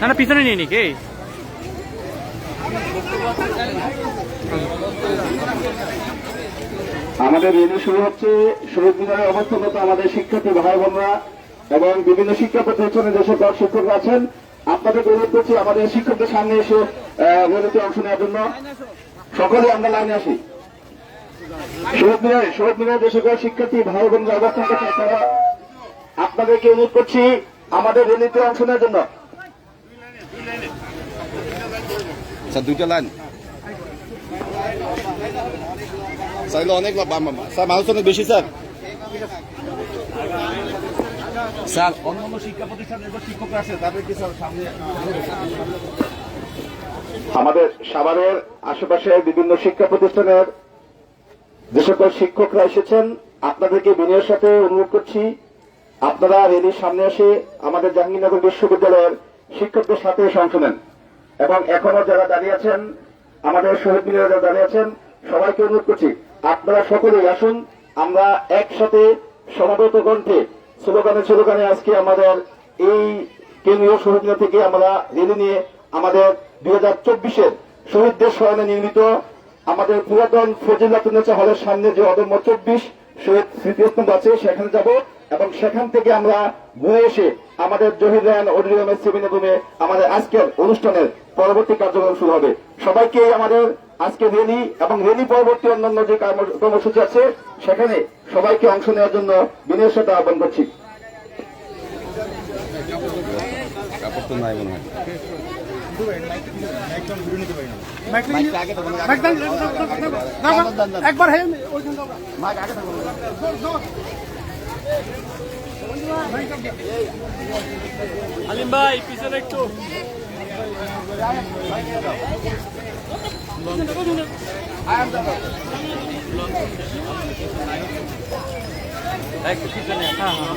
না না, পিছনে নিয়ে নি, কে? আমাদের রেলি শুরু হচ্ছে, শহীদ মিনারে অবস্থানরত আমাদের শিক্ষার্থী ভাই বোনরা এবং বিভিন্ন শিক্ষা প্রতিষ্ঠানে যে সকল শিক্ষকরা আছেন, আপনাদের অনুরোধ করছি আমাদের শিক্ষকদের সামনে এসে রেলিতে অংশ নেওয়ার জন্য। সকলে আমরা লাইনে আসি। শহীদ মিনারে শহীদ মিনারে যে সকল শিক্ষার্থী ভাই বোনরা অবস্থান করছেন তারা আপনাদেরকে অনুরোধ করছি আমাদের রেলিতে অংশ নেওয়ার জন্য স্যার দুইটা লাইন স্যার অনেক। স্যার মানুষ অনেক বেশি স্যার স্যার অন্যান্য শিক্ষা প্রতিষ্ঠানের শিক্ষকরা আছে তাদের কি স্যার সামনে আমাদের সাভারের আশেপাশে বিভিন্ন শিক্ষা প্রতিষ্ঠানের যে সকল শিক্ষকরা এসেছেন, আপনাদেরকে বিনয়ের সাথে অনুরোধ করছি। আপনারা রেলির সামনে এসে আমাদের জাহাঙ্গীরনগর বিশ্ববিদ্যালয়ের শিক্ষকদের সাথে অংশ নেন। এবং এখনও যারা দাঁড়িয়ে আছেন, আমাদের শহীদ মিনারে যারা দাঁড়িয়ে আছেন, সবাইকে অনুরোধ করছি, আপনারা সকলেই আসুন, আমরা একসাথে সমাবেত কণ্ঠে, স্লোগানে স্লোগানে আজকে আমাদের এই কেন্দ্রীয় শহীদ থেকে আমরা রেলি নিয়ে আমাদের দুই হাজার চব্বিশের শহীদদের স্মরণে নির্মিত আমাদের পুরাতন ফজিলাতুন্নেসা হলের সামনে যে অদম্য চব্বিশ শহীদ স্মৃতিস্তম্ভ আছে, সেখানে যাব এবং সেখান থেকে আমরা ঘুরে এসে আমাদের জহির রায়ন অডিটোরিয়ামের সেমিনার রুমে আমাদের আজকের অনুষ্ঠানের পরবর্তী কার্যক্রম শুরু হবে। সবাইকে আমাদের আজকে রেলি এবং রেলি পরবর্তী অন্যান্য যে কর্মসূচি আছে, সেখানে সবাইকে অংশ নেওয়ার জন্য বিনয়ের সাথে আহ্বান করছি। কাপড় তো নাই মনে হয় একবার হ্যাঁ আলিম ভাই পিছনে একটু একটু পিছনে হ্যাঁ হ্যাঁ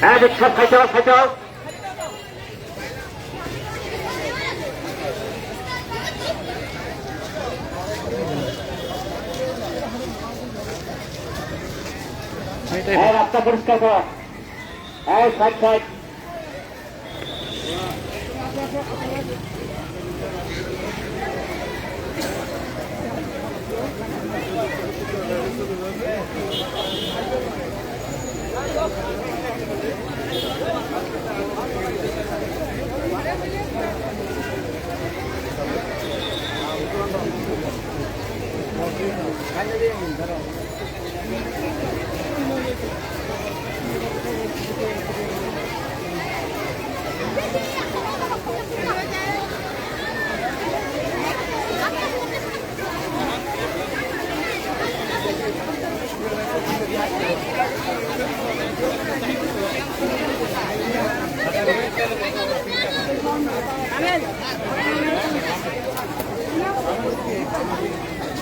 হ্যাঁ সব খাইতে খাইতে হ্যাঁ পরিষ্কার করা। এই ষাট ষাট Thank you.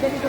गेले